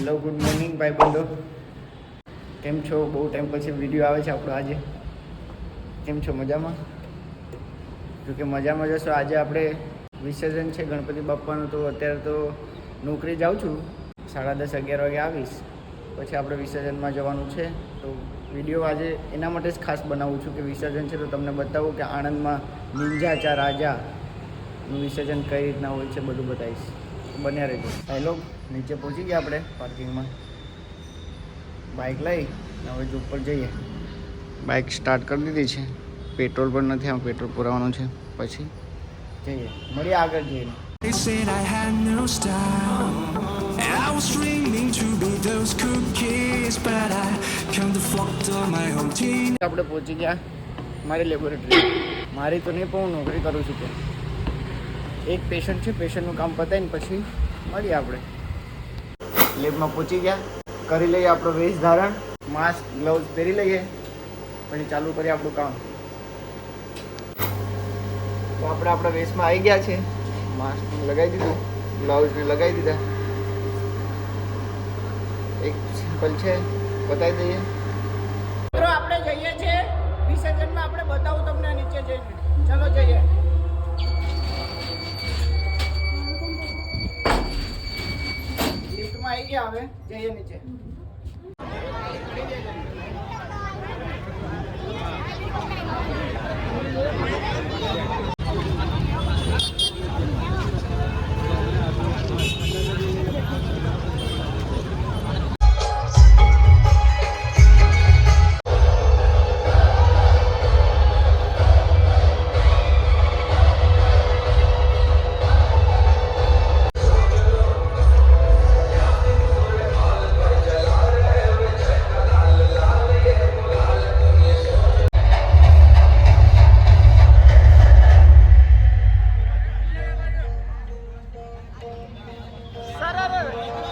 Hello, good morning ભાઈ બંધો. કેમ છો? બહુ ટાઈમ પછી વીડિયો આવે છે આપણો આજે. કેમ છો? મજામાં? જો કે મજામાં જશો આજે આપણે વિસર્જન છે ગણપતિ બાપ્પાનું. તો અત્યારે તો નોકરી જાઉં છું. સાડા દસ, અગિયાર વાગે આવીશ. પછી આપણે વિસર્જનમાં જવાનું છે. તો વીડિયો આજે એના માટે જ ખાસ બનાવું છું કે વિસર્જન છે તો તમને બતાવું કે આણંદમાં નિંજાચા રાજાનું વિસર્જન કઈ રીતના હોય છે બધું બતાવીશ. બન્યા રહેજો. હેલો નીચે પહોંચી ગયા આપણે પાર્કિંગમાં બાઇક લઈ હવે જ ઉપર જઈએ. બાઇક સ્ટાર્ટ કરી દીધી છે. પેટ્રોલ પણ નથી આમ પેટ્રોલ પુરાવાનું છે. પછી? જઈએ. મળીએ આગળ જઈને. They said I had no style. I was dreaming to be those cookies, but I can't afford all my own teen. આપણે પહોંચી ગયા. મારી લેબોરેટરી મારી તો નહીં પણ હું નોકરી કરું છું ત્યાં એક પેશન્ટ છે પેશન્ટનું કામ પતાવીને પછી મળીએ આપણે. લેબમાં પહોંચી ગયા કરી લઈએ આપણો વેશ ધારણ. માસ્ક ગ્લવ્સ પહેરી લઈએ પછી ચાલુ કરીએ આપણું કામ. તો આપણે આપણા વેશમાં આવી ગયા છે. માસ્ક લગાવી દીધું ગ્લવ્સને લગાવી દીધા. એક સિમ્પલ છે બતાવી દઈએ. મિત્રો આપણે જઈએ છીએ. વિસર્જનમાં આપણે બતાવું તમને નીચે જઈને. ચલો જઈએ. હવે જઈએ નીચે. Beraber.